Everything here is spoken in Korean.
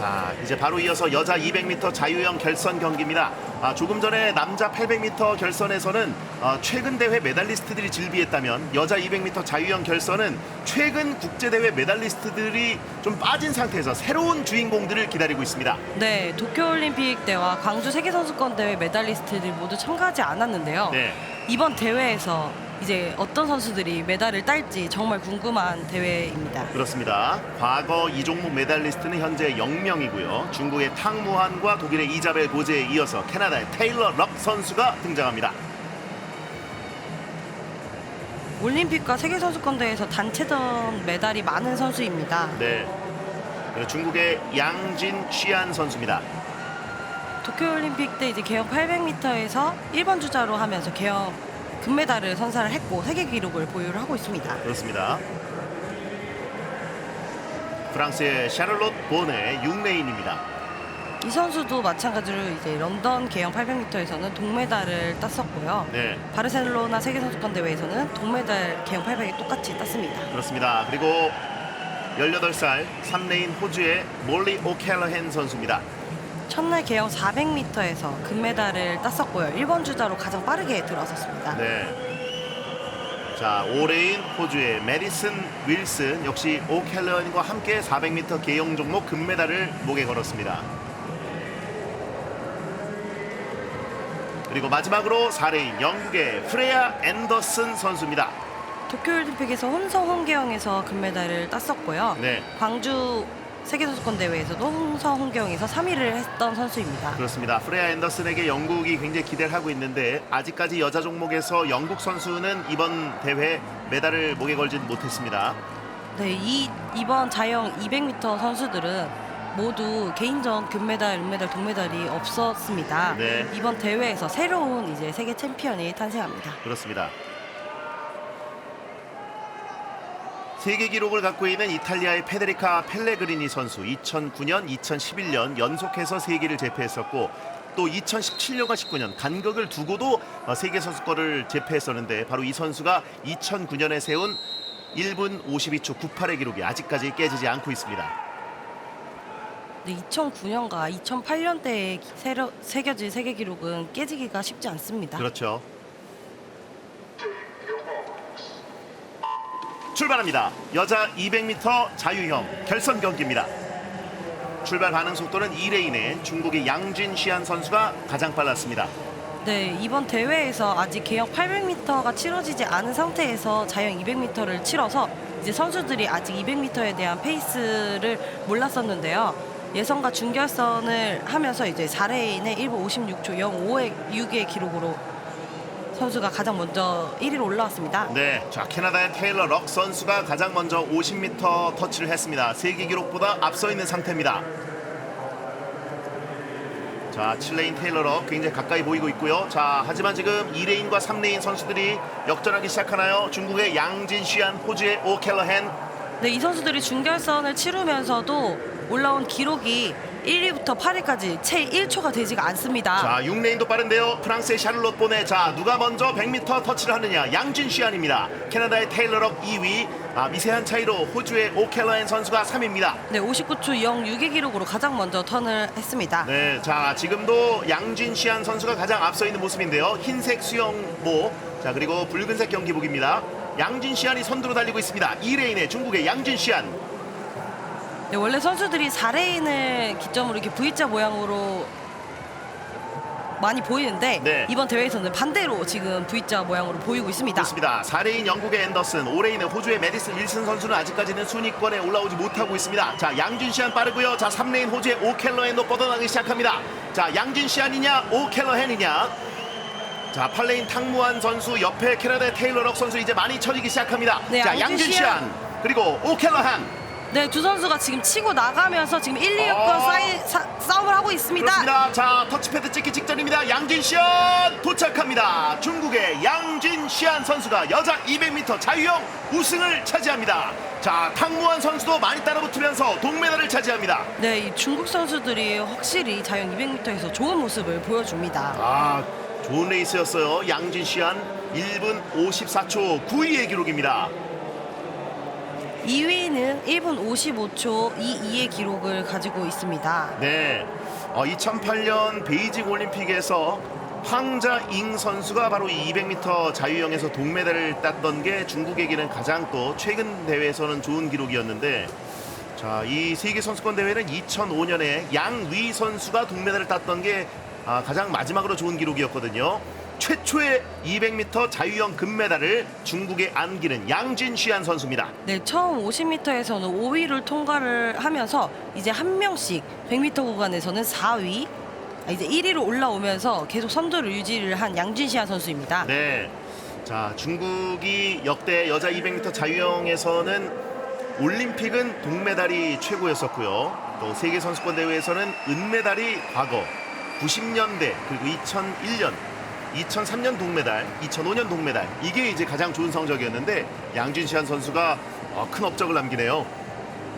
자, 이제 바로 이어서 여자 200m 자유형 결선 경기입니다. 아, 조금 전에 남자 800m 결선에서는 아, 최근 대회 메달리스트들이 질비했다면 여자 200m 자유형 결선은 최근 국제 대회 메달리스트들이 좀 빠진 상태에서 새로운 주인공들을 기다리고 있습니다. 네, 도쿄올림픽 때와 광주 세계선수권 대회 메달리스트들이 모두 참가하지 않았는데요. 네. 이번 대회에서 이제 어떤 선수들이 메달을 딸지 정말 궁금한 대회입니다. 그렇습니다. 과거 이 종목 메달리스트는 현재 0명이고요. 중국의 탕무한과 독일의 이자벨 고제에 이어서 캐나다의 테일러 럭 선수가 등장합니다. 올림픽과 세계선수권 대회에서 단체전 메달이 많은 선수입니다. 네. 중국의 양진 쉬안 선수입니다. 도쿄올림픽 때 이제 개영 800m에서 1번 주자로 하면서 개영 금메달을 선사를 했고 세계 기록을 보유를 하고 있습니다. 그렇습니다. 프랑스의 샤를롯 보네 6레인입니다. 이 선수도 마찬가지로 이제 런던 개영 800m에서는 동메달을 땄었고요. 네, 바르셀로나 세계선수권 대회에서는 동메달 개영 800에 똑같이 땄습니다. 그렇습니다. 그리고 18살 3레인 호주의 몰리 오켈러헨 선수입니다. 첫날 개영 400m에서 금메달을 땄었고요. 1번 주자로 가장 빠르게 들어섰습니다. 네. 자, 5레인 호주의 메디슨 윌슨 역시 오켈러헨과 함께 400m 계영 종목 금메달을 목에 걸었습니다. 그리고 마지막으로 4레인 영국의 프레야 앤더슨 선수입니다. 도쿄올림픽에서 혼성 혼계영에서 금메달을 땄었고요. 네. 광주 세계선수권 대회에서도 혼계영에서 3위를 했던 선수입니다. 그렇습니다. 프레야 앤더슨에게 영국이 굉장히 기대를 하고 있는데 아직까지 여자 종목에서 영국 선수는 이번 대회 메달을 목에 걸진 못했습니다. 네, 이 이번 자영 200m 선수들은 모두 개인전 금메달, 은메달, 동메달이 없었습니다. 네. 이번 대회에서 새로운 이제 세계 챔피언이 탄생합니다. 그렇습니다. 세계 기록을 갖고 있는 이탈리아의 페데리카 펠레그리니 선수 2009년, 2011년 연속해서 세계를 제패했었고 또 2017년과 19년 간격을 두고도 어, 세계 선수권을 제패했었는데 바로 이 선수가 2009년에 세운 1분 52초 98의 기록이 아직까지 깨지지 않고 있습니다. 네, 2009년과 2008년대에 새로, 새겨진 세계 기록은 깨지기가 쉽지 않습니다. 그렇죠. 출발합니다. 여자 200m 자유형 결선 경기입니다. 출발 반응 속도는 2레인의 중국의 양진 시안 선수가 가장 빨랐습니다. 네, 이번 대회에서 아직 개영 800m가 치러지지 않은 상태에서 자영 200m를 치러서 이제 선수들이 아직 200m에 대한 페이스를 몰랐었는데요. 예선과 준결선을 하면서 이제 4레인의 1분 56초 05의 6의 기록으로 선수가 가장 먼저 1위로 올라왔습니다. 네, 자 캐나다의 테일러 럭 선수가 가장 먼저 50m 터치를 했습니다. 세계 기록보다 앞서 있는 상태입니다. 자, 7레인 테일러 럭 굉장히 가까이 보이고 있고요. 자, 하지만 지금 2레인과 3레인 선수들이 역전하기 시작하나요? 중국의 양진 시안, 호주의 오켈러헨. 네, 이 선수들이 준결선을 치르면서도 올라온 기록이 1위부터 8위까지 채 1초가 되지가 않습니다. 자, 6레인도 빠른데요. 프랑스의 샤를롯 보네. 자, 누가 먼저 100m 터치를 하느냐? 양진 시안입니다. 캐나다의 테일러 럭 2위. 아, 미세한 차이로 호주의 오켈러헨 선수가 3위입니다. 네, 59초 06의 기록으로 가장 먼저 턴을 했습니다. 네, 자 지금도 양진 시안 선수가 가장 앞서 있는 모습인데요. 흰색 수영복, 자 그리고 붉은색 경기복입니다. 양진 시안이 선두로 달리고 있습니다. 2레인의 중국의 양진 시안. 네, 원래 선수들이 4레인을 기점으로 이렇게 V자 모양으로 많이 보이는데 네. 이번 대회에서는 반대로 지금 V자 모양으로 보이고 있습니다. 그렇습니다. 4레인 영국의 앤더슨, 5레인의 호주의 메디슨 윌슨 선수는 아직까지는 순위권에 올라오지 못하고 있습니다. 자 양진 시안 빠르고요. 자 3레인 호주의 오켈러헨도 뻗어나기 시작합니다. 자 양진 시안이냐 오켈러헨이냐. 자 8레인 탕무한 선수 옆에 캐나다의 테일러 럭 선수 이제 많이 쳐지기 시작합니다. 네, 자 시안. 시안 그리고 오켈러한 네, 두 선수가 지금 치고 나가면서 지금 1, 2위권 어. 싸이, 사- 싸움을 하고 있습니다. 그렇습니다. 자, 터치패드 찍기 직전입니다. 양진 시안 도착합니다. 중국의 양진 시안 선수가 여자 200m 자유형 우승을 차지합니다. 자, 탕무한 선수도 많이 따라붙으면서 동메달을 차지합니다. 네, 이 중국 선수들이 확실히 자영 200m에서 좋은 모습을 보여줍니다. 아, 좋은 레이스였어요. 양진 시안 1분 54초 9위의 기록입니다. 2위는 1분 55초 22의 기록을 가지고 있습니다. 네. 어, 2008년 베이징 올림픽에서 황자잉 선수가 바로 이 200m 자유형에서 동메달을 땄던 게 중국에게는 가장 또 최근 대회에서는 좋은 기록이었는데 자, 이 세계 선수권 대회는 2005년에 양위 선수가 동메달을 땄던 게 아, 가장 마지막으로 좋은 기록이었거든요. 최초의 200m 자유형 금메달을 중국에 안기는 양진시안 선수입니다. 네, 처음 50m에서는 5위를 통과를 하면서 이제 한 명씩 100m 구간에서는 4위, 아, 이제 1위로 올라오면서 계속 선두를 유지를 한 양진시아 선수입니다. 네. 자, 중국이 역대 여자 200m 자유형에서는 올림픽은 동메달이 최고였었고요. 또 세계 선수권 대회에서는 은메달이 과거 90년대 그리고 2001년 2003년 동메달, 2005년 동메달 이게 이제 가장 좋은 성적이었는데 양진시안 선수가 어, 큰 업적을 남기네요.